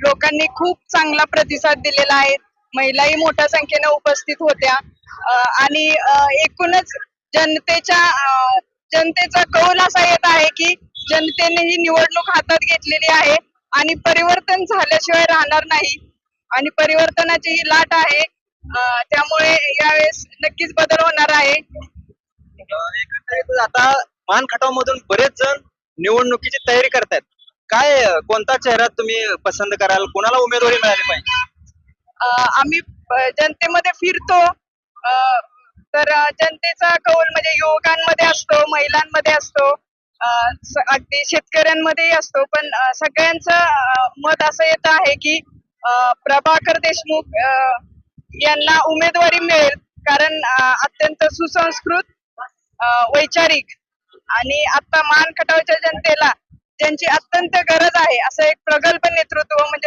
लोकांनी खूप चांगला प्रतिसाद दिलेला आहे. महिलाही मोठ्या संख्येने उपस्थित होत्या. आणि एकूणच जनतेच्या जनतेचा कौल असा येत आहे की जनतेने ही निवडणूक हातात घेतलेली आहे आणि परिवर्तन झाल्याशिवाय राहणार नाही. आणि परिवर्तनाची ही लाट आहे. त्यामुळे यावेळेस नक्कीच बदल होणार आहे. आता मानखटाव मधून बरेच जण निवडणुकीची तयारी करतात काय कोणता चेहरा तुम्ही पसंत कराल? कोणाला उमेदवारी मिळाली पाहिजे? आम्ही जनतेमध्ये फिरतो. तर जनतेचा कौल म्हणजे युवकांमध्ये असतो महिलांमध्ये असतो. स- अगदी शेतकऱ्यांमध्येही असतो. पण अं, सगळ्यांचं मत असं येत आहे की प्रभाकर देशमुख यांना उमेदवारी मिळेल. कारण अत्यंत सुसंस्कृत वैचारिक आणि आता मान खटावच्या जनतेला ज्यांची अत्यंत गरज आहे. असं एक प्रगल्भ नेतृत्व म्हणजे